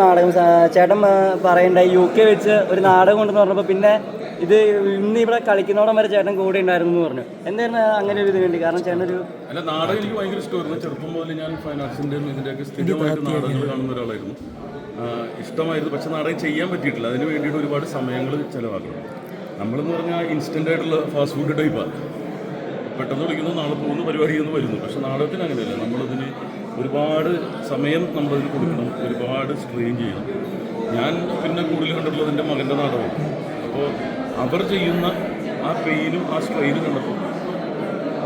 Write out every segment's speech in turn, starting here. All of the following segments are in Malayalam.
നാടകം. ചേട്ടൻ പറയണ്ട പറയണ്ടായി യു കെ വെച്ച് ഒരു നാടകം ഉണ്ടെന്ന് പറഞ്ഞപ്പോൾ പിന്നെ ഇത് ഇന്ന് ഇവിടെ കളിക്കുന്നോടം വരെ ചേട്ടൻ കൂടെ ഉണ്ടായിരുന്നു എന്ന് പറഞ്ഞു. എന്തായിരുന്നു അങ്ങനെ ഒരു ഇതിന് വേണ്ടി? കാരണം ചേട്ടൻ ഒരു അല്ല നാടകം എനിക്ക് ഭയങ്കര ഇഷ്ടമായിരുന്നു. ചെറുപ്പം മുതൽ ഞാൻ ഫൈൻ ആർട്സിന്റെയും ഇതിന്റെയൊക്കെ സ്ഥിരമായിട്ട് നാടകങ്ങൾ കാണുന്ന ഒരാളായിരുന്നു. ഇഷ്ടമായിരുന്നു. പക്ഷെ നാടകം ചെയ്യാൻ പറ്റിയിട്ടില്ല. അതിന് വേണ്ടിയിട്ട് ഒരുപാട് സമയങ്ങൾ ചിലവാക്കണം. നമ്മളെന്ന് പറഞ്ഞാൽ ഇൻസ്റ്റന്റ് ആയിട്ടുള്ള ഫാസ്റ്റ് ഫുഡ് ടൈപ്പാണ് പെട്ടെന്ന് വിളിക്കുന്നു നാളെ പോകുന്നു പരിപാടി എന്ന് വരുന്നു. പക്ഷെ നാടകത്തിന് അങ്ങനെയല്ല. നമ്മളതിന് ഒരുപാട് സമയം നമ്മളതിന് കൊടുക്കണം ഒരുപാട് സ്ട്രെയിൻ ചെയ്യണം. ഞാൻ പിന്നെ കൂടുതൽ കണ്ടിട്ടുള്ളത് എന്റെ മകന്റെ നാടകമാണ് അപ്പോൾ അവർ ചെയ്യുന്ന ആ പെയിനും ആ സ്ട്രെയിനും കണ്ടപ്പോൾ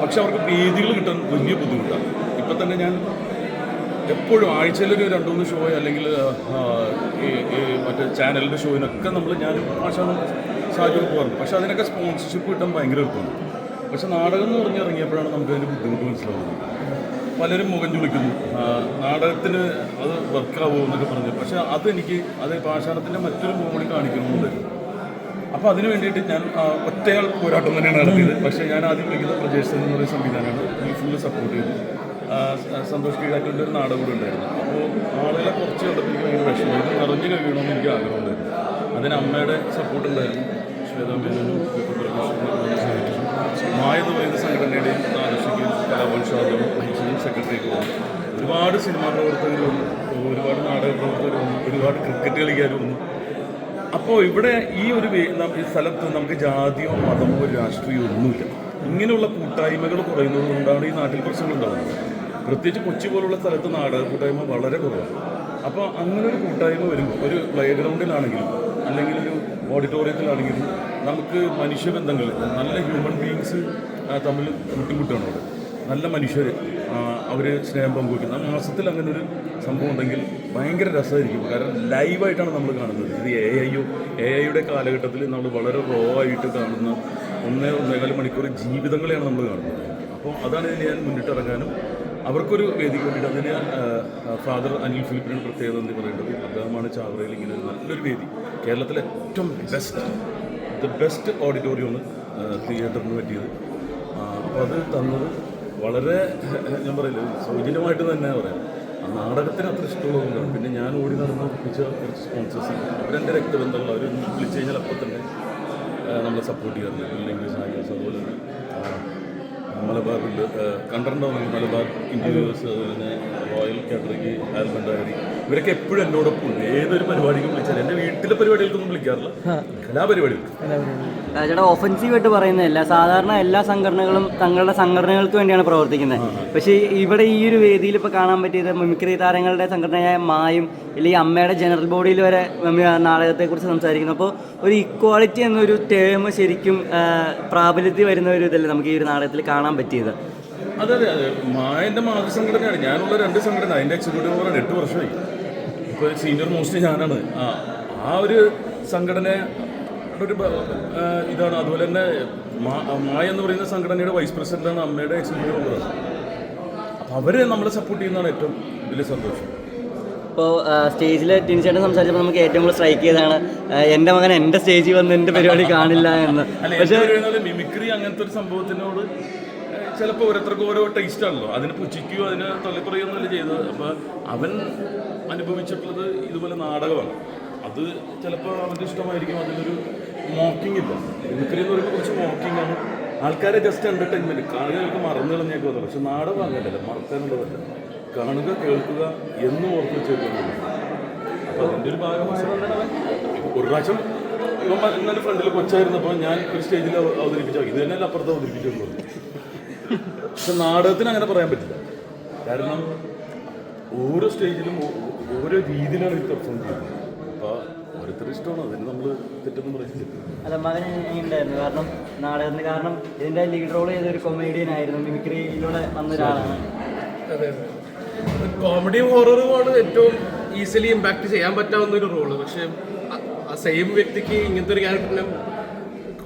പക്ഷെ അവർക്ക് വേദികൾ കിട്ടാൻ വലിയ ബുദ്ധിമുട്ടാണ്. ഇപ്പം തന്നെ ഞാൻ എപ്പോഴും ആഴ്ചയിലൊരു രണ്ട് മൂന്ന് ഷോ അല്ലെങ്കിൽ മറ്റേ ചാനലിന്റെ ഷോയിനൊക്കെ നമ്മൾ ഞാൻ ആശാനും സാഹചര്യം പോകാറുണ്ട്. പക്ഷെ അതിനൊക്കെ സ്പോൺസർഷിപ്പ് കിട്ടാൻ ഭയങ്കര എളുപ്പമാണ്. പക്ഷെ നാടകം എന്ന് പറഞ്ഞിറങ്ങിയപ്പോഴാണ് നമുക്ക് അതിന്റെ ബുദ്ധിമുട്ട് മനസ്സിലാവുന്നത്. പലരും മുഖം ചുളിക്കുന്നു നാടകത്തിന് അത് വർക്കാവുമോ എന്നൊക്കെ പറഞ്ഞു. പക്ഷെ അതെനിക്ക് അത് പാഷാണത്തിന്റെ മറ്റൊരു മുഖമണി കാണിക്കുന്നുണ്ട്. അപ്പോൾ അതിന് വേണ്ടിയിട്ട് ഞാൻ ഒറ്റയാൾ പോരാട്ടം തന്നെയാണ് നടത്തിയത്. പക്ഷേ ഞാൻ ആദ്യം വിളിക്കുന്ന പ്രജേഷ് എന്ന് പറയുന്ന സംവിധാനമാണ് ഈ ഫുൾ സപ്പോർട്ട് ചെയ്തു. സന്തോഷ് കീഴാറ്റിന്റെ ഒരു നാടകം കൂടെ ഉണ്ടായിരുന്നു. അപ്പോൾ ആളുകളെ കുറച്ച് കണ്ടപ്പോൾ എനിക്ക് ഭയങ്കര വിഷമം ഇത് നിറഞ്ഞു കഴിയണമെന്ന് എനിക്ക് ആഗ്രഹമുണ്ടായിരുന്നു. അതിന് അമ്മയുടെ സപ്പോർട്ട് ഉണ്ടായിരുന്നു. ശ്വേതാമ്പേനും മായ എന്ന് പറയുന്ന സംഘടനയുടെയും കലാപോത്സവം കലാഭവൻ സെക്രട്ടറി ഒരുപാട് സിനിമാ പ്രവർത്തകർ വന്നു ഒരുപാട് നാടക പ്രവർത്തകർ വന്നു ഒരുപാട് ക്രിക്കറ്റ് കളിക്കാരും അപ്പോൾ ഇവിടെ ഈ ഒരു സ്ഥലത്ത് നമുക്ക് ജാതിയോ മതമോ രാഷ്ട്രീയമോ ഒന്നുമില്ല. ഇങ്ങനെയുള്ള കൂട്ടായ്മകൾ കുറയുന്നത് കൊണ്ടാണ് ഈ നാട്ടിൽ പ്രശ്നങ്ങൾ ഉണ്ടാകുന്നത്. പ്രത്യേകിച്ച് കൊച്ചി പോലുള്ള സ്ഥലത്ത് നാടക കൂട്ടായ്മ വളരെ കുറവാണ്. അപ്പോൾ അങ്ങനെ ഒരു കൂട്ടായ്മ വരും ഒരു പ്ലേ ഗ്രൗണ്ടിലാണെങ്കിലും അല്ലെങ്കിൽ ഒരു ഓഡിറ്റോറിയത്തിലാണെങ്കിലും നമുക്ക് മനുഷ്യബന്ധങ്ങൾ നല്ല ഹ്യൂമൻ ബീങ്സ് തമ്മിൽ കൂട്ടിമുട്ടാണ് അവിടെ നല്ല മനുഷ്യർ അവർ സ്നേഹം പങ്കുവയ്ക്കുന്ന മാസത്തിൽ അങ്ങനെ ഒരു സംഭവം ഉണ്ടെങ്കിൽ ഭയങ്കര രസമായിരിക്കും. കാരണം ലൈവായിട്ടാണ് നമ്മൾ കാണുന്നത്. ഇത് എ ഐയോ എ ഐയുടെ കാലഘട്ടത്തിൽ നമ്മൾ വളരെ റോ ആയിട്ട് കാണുന്ന ഒന്നേ ഒന്നേകാൽ മണിക്കൂർ ജീവിതങ്ങളെയാണ് നമ്മൾ കാണുന്നത്. അപ്പോൾ അതാണ് ഇതിന് ഞാൻ മുന്നിട്ടിറങ്ങാനും അവർക്കൊരു വേദിക്ക് വേണ്ടിയിട്ട് അതിന് ഫാദർ അനിൽ ഫിലിപ്പിനാണ് പ്രത്യേകത എന്ന് പറയേണ്ടത് അദ്ദേഹമാണ് ചാവറയിൽ ഇങ്ങനെ നല്ലൊരു വേദി. കേരളത്തിലെ ഏറ്റവും ബെസ്റ്റ് ദ ബെസ്റ്റ് ഓഡിറ്റോറിയമാണ് തിയേറ്ററിന് പറ്റിയത്. അപ്പോൾ അത് തന്നത് വളരെ ഞാൻ പറയില്ല സൗജന്യമായിട്ട് തന്നെ പറയാം. ആ നാടകത്തിന് അത്ര ഇഷ്ടമുള്ളതുകൊണ്ടാണ് പിന്നെ ഞാൻ ഓടി നടന്ന് ഒപ്പിച്ച കുറച്ച് സ്പോൺസേഴ്സ് അവരെന്റെ രക്തബന്ധങ്ങൾ അവർ വിളിച്ചു കഴിഞ്ഞാൽ അപ്പോൾ തന്നെ നമ്മളെ സപ്പോർട്ട് ചെയ്യാറുണ്ട്. ഇംഗ്ലീഷ് ആയാലും അതുപോലെ തന്നെ. ആ, മലബാറിൽ കണ്ടിട്ടുണ്ടാവും മലബാർ ഇന്റീരിയേഴ്സ് അതുപോലെ റോയൽ കാറ്റഗറിക്ക് ആൽബം ഡയറി ഇവരൊക്കെ എപ്പോഴും എന്നോടൊപ്പം ഉണ്ട്. ഏതൊരു പരിപാടിക്കും വിളിച്ചാൽ എന്റെ വീട്ടിലെ പരിപാടികൾക്കൊന്നും വിളിക്കാറില്ല. കലാപരിപാടികൾക്ക് ചേട്ടാ ഒഫൻസീവ് ആയിട്ട് പറയുന്നതല്ല സാധാരണ എല്ലാ സംഘടനകളും തങ്ങളുടെ സംഘടനകൾക്ക് വേണ്ടിയാണ് പ്രവർത്തിക്കുന്നത്. പക്ഷേ ഇവിടെ ഈ ഒരു വേദിയിൽ ഇപ്പോൾ കാണാൻ പറ്റിയത് മിമിക്രി താരങ്ങളുടെ സംഘടനയായ മായും അല്ലെങ്കിൽ അമ്മയുടെ ജനറൽ ബോഡിയിൽ വരെ നാടകത്തെക്കുറിച്ച് സംസാരിക്കുന്നു. അപ്പോൾ ഒരു ഇക്വാളിറ്റി എന്നൊരു ടേം ശരിക്കും പ്രാബല്യത്തിൽ വരുന്ന ഒരു ഇതല്ലേ നമുക്ക് ഈ ഒരു നാടകത്തിൽ കാണാൻ പറ്റിയത്. അതെ അതെ അതെ. മായന്റെ മാതൃസംഘടനയാണ്. ഞാനുള്ള രണ്ട് സംഘടന. അതിന്റെ എക്സിക്യൂട്ടീവ് മെമ്പറാണ് എട്ട് വർഷമായി. ഇപ്പോൾ സീനിയർ മോസ്റ്റ് ഞാനാണ്. ആ ആ ഒരു സംഘടന ഒരു ഇതാണ്. അതുപോലെ തന്നെ മായ എന്ന് പറയുന്ന സംഘടനയുടെ വൈസ് പ്രസിഡന്റാണ് അമ്മയുടെ എക്സിക്യൂട്ടീവ് മെമ്പർ അപ്പോൾ അവരെ നമ്മളെ സപ്പോർട്ട് ചെയ്യുന്നതാണ് ഏറ്റവും വലിയ സന്തോഷം. ഇപ്പോൾ സ്റ്റേജിൽ ടിനിച്ചേട്ടൻ സംസാരിച്ചപ്പോൾ നമുക്ക് ഏറ്റവും കൂടുതൽ സ്ട്രൈക്ക് ചെയ്തതാണ് എന്റെ മകൻ എന്റെ സ്റ്റേജിൽ വന്ന് എന്റെ പരിപാടി കാണില്ല എന്ന്. പക്ഷേ മിമിക്രി അങ്ങനത്തെ ഒരു സംഭവത്തിനോട് ചിലപ്പോൾ ഓരോരുത്തർക്കും ഓരോ ടേസ്റ്റ് ആണല്ലോ. അതിന് പുച്ഛിക്കുകയോ അതിന് തള്ളിപ്പറയുകയൊന്നുമല്ല ചെയ്തത്. അപ്പോൾ അവൻ അനുഭവിച്ചിട്ടുള്ളത് ഇതുപോലെ നാടകമാണ്. അത് ചിലപ്പോൾ അവന്റെ ഇഷ്ടമായിരിക്കും. അതിലൊരു മോക്കിംഗ് ഇല്ല. മിമിക്രി എന്ന് പറയുമ്പോൾ കുറച്ച് മോക്കിംഗ് ആണ്. ആൾക്കാരെ ജസ്റ്റ് എന്റർടൈൻമെന്റ് കാണുകൾക്ക് മറന്നു കളഞ്ഞേക്ക് വന്നത് പക്ഷെ നാടകം അങ്ങനെയല്ല മറക്കാനുള്ളതല്ല. കാണുക കേൾക്കുക എന്ന് ഓർത്ത് വെച്ചേക്കുന്നത് അപ്പോൾ അതിന്റെ ഒരു ഭാഗം ഒരു പ്രാവശ്യം മ- ഇന്നലെ ഫ്രണ്ടിൽ കൊച്ചായിരുന്നപ്പോൾ ഞാൻ ഒരു സ്റ്റേജിൽ അവ- അവതരിപ്പിച്ചു. ഇത് തന്നെ അപ്പുറത്ത് അവതരിപ്പിച്ചു പക്ഷെ നാടകത്തിന് അങ്ങനെ പറയാൻ പറ്റില്ല. കാരണം ഓരോ സ്റ്റേജിലും ഓരോ രീതിയിലാണ് ഇത് പെർഫോം ചെയ്യുന്നത്. അപ്പോൾ ഓരോരുത്തരുടെ ഇഷ്ടമാണ്. അതിന് നമ്മൾ തെറ്റൊന്നും പറയുന്നില്ല അല്ല മകൻ ഉണ്ടായിരുന്നു കാരണം നാടകത്തിന് കാരണം ഇതിന്റെ ലീഡ് റോൾ ചെയ്ത ഒരു കൊമേഡിയൻ ആയിരുന്നു മിമിക്രിയിലൂടെ വന്ന ഒരാളാണ്. അതെ കോമഡിയും ഹൊററുമാണ് ഏറ്റവും ഈസിലി ഇമ്പാക്ട് ചെയ്യാൻ പറ്റാവുന്ന ഒരു റോൾ പക്ഷെ ആ സെയിം വ്യക്തിക്ക് ഇങ്ങനത്തെ ഒരു ക്യാരക്ടറിനെ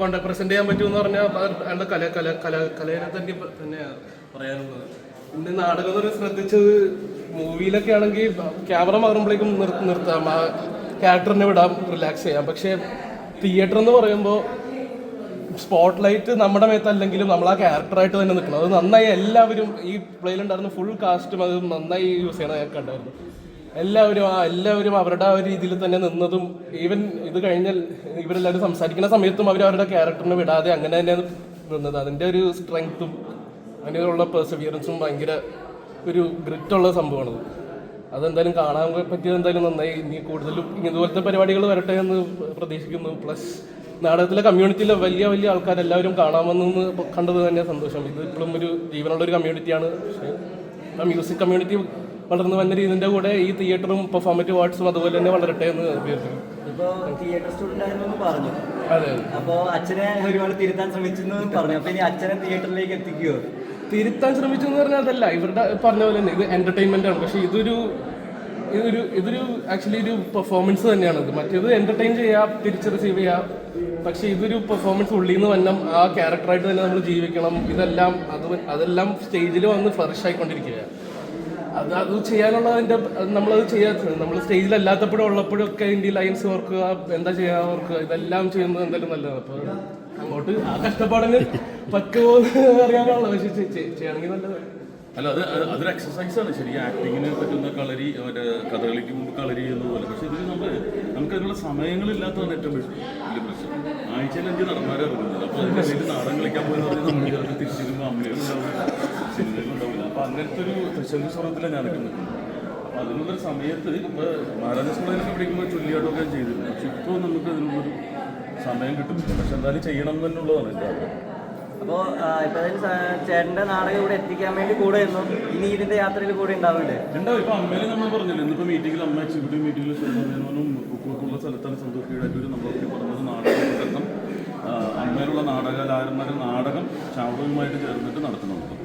കൊണ്ട് പ്രസന്റ് ചെയ്യാൻ പറ്റുമെന്ന് പറഞ്ഞാൽ അയാളുടെ കല കല കല കലയെ തന്നെ തന്നെ പറയാനുള്ളത്. പിന്നെ നാടകം എന്ന് ശ്രദ്ധിച്ചത് മൂവിയിലൊക്കെ ആണെങ്കിൽ ക്യാമറ മാറുമ്പോഴേക്കും നിർ നിർത്താം. ആ ക്യാരക്ടറിനെ വിടാം റിലാക്സ് ചെയ്യാം. പക്ഷേ തിയേറ്റർ എന്ന് പറയുമ്പോൾ സ്പോട്ട് ലൈറ്റ് നമ്മുടെ മേത്തല്ലെങ്കിലും നമ്മൾ ആ ക്യാരക്ടറായിട്ട് തന്നെ നിൽക്കണം അത് നന്നായി എല്ലാവരും ഈ പ്ലേയിലുണ്ടായിരുന്ന ഫുൾ കാസ്റ്റും അത് നന്നായി യൂസ് ചെയ്യണം ഞാൻ കണ്ടായിരുന്നു. എല്ലാവരും ആ എല്ലാവരും അവരുടെ ആ ഒരു രീതിയിൽ തന്നെ നിന്നതും ഈവൻ ഇത് കഴിഞ്ഞാൽ ഇവരെല്ലാവരും സംസാരിക്കുന്ന സമയത്തും അവർ അവരുടെ ക്യാരക്ടറിനെ വിടാതെ അങ്ങനെ തന്നെയാണ് നിന്നത്. അതിന്റെ ഒരു സ്ട്രെങ്ത്തും അങ്ങനെയുള്ള പെർസിവിയറൻസും ഭയങ്കര ഒരു ഗ്രിറ്റുള്ള സംഭവമാണ് അതെന്തായാലും കാണാൻ പറ്റിയത് എന്തായാലും നന്നായി. ഇനി കൂടുതലും ഇതുപോലത്തെ പരിപാടികൾ വരട്ടെ എന്ന് പ്രതീക്ഷിക്കുന്നു. പ്ലസ് നാടകത്തിലെ കമ്മ്യൂണിറ്റിയിലെ വലിയ വലിയ ആൾക്കാരെല്ലാവരും കാണാമെന്ന് കണ്ടത് തന്നെ സന്തോഷം. ഇത് ഇപ്പോഴും ഒരു ജീവനുള്ള ഒരു കമ്മ്യൂണിറ്റിയാണ് പക്ഷേ മ്യൂസിക് കമ്മ്യൂണിറ്റി വളർന്നു വന്ന രീതിന്റെ കൂടെ ഈ തിയേറ്ററും പെർഫോമറ്റീവ് ആർട്സും അതുപോലെ തന്നെ വളരട്ടെ എന്ന് അഭ്യർത്ഥിക്കുന്നു. ഇപ്പോൾ തിയേറ്റർ സ്റ്റുഡന്റ് ആയിരുന്നു പറഞ്ഞു. അതെ അപ്പോൾ അച്ഛനെ ഒരുപാട് തിരുത്താൻ ശ്രമിച്ചു എന്നും പറഞ്ഞു. അപ്പോൾ ഇനി അച്ഛനെ തിയേറ്ററിലേക്ക് എത്തിക്കുമോ തിരുത്താൻ ശ്രമിച്ചെന്ന് പറഞ്ഞാൽ അതല്ല ഇവരുടെ പറഞ്ഞ പോലെ തന്നെ ഇത് എന്റർടൈൻമെന്റ് ആണ്. പക്ഷെ ഇതൊരു ഇതൊരു ഇതൊരു ആക്ച്വലി ഒരു പെർഫോമൻസ് തന്നെയാണ്. ഇത് മറ്റേത് എന്റർടൈൻ ചെയ്യാം തിരിച്ച് റിസീവ് ചെയ്യാം. പക്ഷെ ഇതൊരു പെർഫോമൻസ് ഉള്ളിൽ നിന്ന് വന്നം ആ ക്യാരക്ടറായിട്ട് തന്നെ നമ്മൾ ജീവിക്കണം. ഇതെല്ലാം അത് അതെല്ലാം സ്റ്റേജിൽ വന്ന് ഫ്ലറിഷ് ആയിക്കൊണ്ടിരിക്കുക അത് അത് ചെയ്യാനുള്ള അതിന്റെ നമ്മളത് ചെയ്യാത്തത് നമ്മൾ സ്റ്റേജിലല്ലാത്തപ്പോഴും ഉള്ളപ്പോഴൊക്കെ ഇതിന്റെ ലൈൻസ് ഓർക്കുക എന്താ ചെയ്യാ ഓർക്കുക ഇതെല്ലാം ചെയ്യുന്നത് എന്തായാലും നല്ലതാണ്. അപ്പോൾ അങ്ങോട്ട് ആ കഷ്ടപ്പാടിന് പറ്റുമോ എന്ന് പക്ഷേ ചെയ്യണമെങ്കിൽ നല്ലതാണ് അല്ല അത് അത് അതൊരു എക്സസൈസ് ആണ്. ശരി ആക്ടിങ്ങിന് പറ്റുന്ന കളരി മറ്റേ കഥകളിക്ക് മുമ്പ് കളരി ചെയ്യുന്ന പോലെ പക്ഷെ ഇതിന് നമ്മൾ നമുക്ക് അതിനുള്ള സമയങ്ങളില്ലാത്തതാണ് ഏറ്റവും വലിയ പ്രശ്നം. ആഴ്ചയിൽ അഞ്ച് നടന്മാരെ ഇറങ്ങുന്നത്. അപ്പോൾ അതിന്റെ നാടൻ കളിക്കാൻ പോയി നമ്മൾ സിനിമകളുണ്ടാവില്ല അപ്പോൾ അങ്ങനത്തെ ഒരു തൃശ്ശൂർ സ്വർഗത്തിലാണ് ഞാനൊക്കെ നിൽക്കുന്നത്. അപ്പോൾ അതിനുള്ളൊരു സമയത്ത് ഇപ്പോൾ മഹാരാജാസ് കോളേജിലൊക്കെ പഠിക്കുമ്പോൾ ചൊല്ലിയാട്ടമൊക്കെ ഞാൻ ചെയ്തിരുന്നു പക്ഷെ ഇപ്പോൾ നമുക്ക് അതിനുള്ളൊരു സമയം കിട്ടുന്നില്ല. പക്ഷെ എന്തായാലും ചെയ്യണം എന്നുള്ളതാണ് എന്റെ ആഗ്രഹം. അപ്പോൾ ഇപ്പോൾ ചേട്ടന്റെ നാടകം ഇവിടെ എത്തിക്കാൻ വേണ്ടി കൂടെ നിന്നു ഇനി ഇതിന്റെ യാത്രയിൽ കൂടെ ഉണ്ടാവില്ലേ? ഉണ്ടാവും. ഇപ്പൊ അമ്മയിൽ നമ്മൾ പറഞ്ഞില്ല ഇന്നിപ്പോ മീറ്റിംഗിൽ അമ്മ എക്സിക്യൂട്ടീവ് മീറ്റിംഗിൽ ശ്രീധരനും ഉള്ള സ്ഥലത്താണ് സന്തോഷ് കീഴാറ്റൂർ നമ്മളൊക്കെ പറഞ്ഞത് നാടകം അമ്മയിലുള്ള നാടകകാരന്മാരുടെ നാടകം ശാവകവുമായിട്ട് ചേർന്നിട്ട് നടത്തുന്നുണ്ട്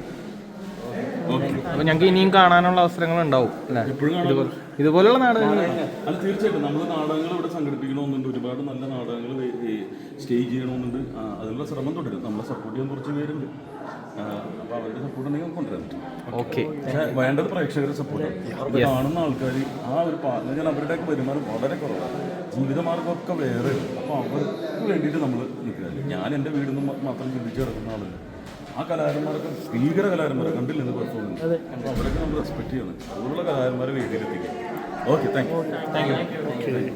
അപ്പൊ ഞങ്ങൾക്ക് ഇനിയും കാണാനുള്ള അവസരങ്ങൾ ഉണ്ടാവും അല്ലേ ഇതുപോലെ കാണാൻ ഇതുപോലുള്ള നാടകങ്ങൾ അല്ല തീർച്ചയായിട്ടും. നമ്മൾ നാടകങ്ങൾ ഇവിടെ സംഘടിപ്പിക്കണമെന്നുണ്ട്. ഒരുപാട് നല്ല നാടകങ്ങൾ സ്റ്റേജ് ചെയ്യണമെന്നുണ്ട്. അതിനുള്ള ശ്രമം തുടരും. നമ്മളെ സപ്പോർട്ട് ചെയ്യാൻ കുറച്ച് പേരുണ്ട്. അപ്പോൾ അവരുടെ സപ്പോർട്ട് ഉണ്ടെങ്കിൽ നമുക്ക് കൊണ്ടുവരാൻ പറ്റും. ഓക്കെ. വേണ്ടത് പ്രേക്ഷകരുടെ സപ്പോർട്ട് അത് കാണുന്ന ആൾക്കാർ ആ ഒരു പാർട്ട് അവരുടെ അവരുടെയൊക്കെ വരുമാനം വളരെ കുറവാണ്. ജീവിതമാർഗമൊക്കെ വേറെ. അപ്പോൾ അവർക്ക് വേണ്ടിയിട്ട് നമ്മൾ നിൽക്കുക ഞാൻ എന്റെ വീടിൽ നിന്ന് മാത്രം ചിന്തിച്ച് കിടക്കുന്ന ആളല്ല. ആ കലാകാരന്മാരൊക്കെ ഭീകര കലാകാരന്മാരെ കണ്ടില്ല എന്ന് പെർഫോമൻസ് അവരൊക്കെ നമ്മൾ റെസ്പെക്ട് ചെയ്യണം. അതുപോലുള്ള കലാകാരന്മാരെ വീട്ടിലെത്തിക്കും okay thank you thank you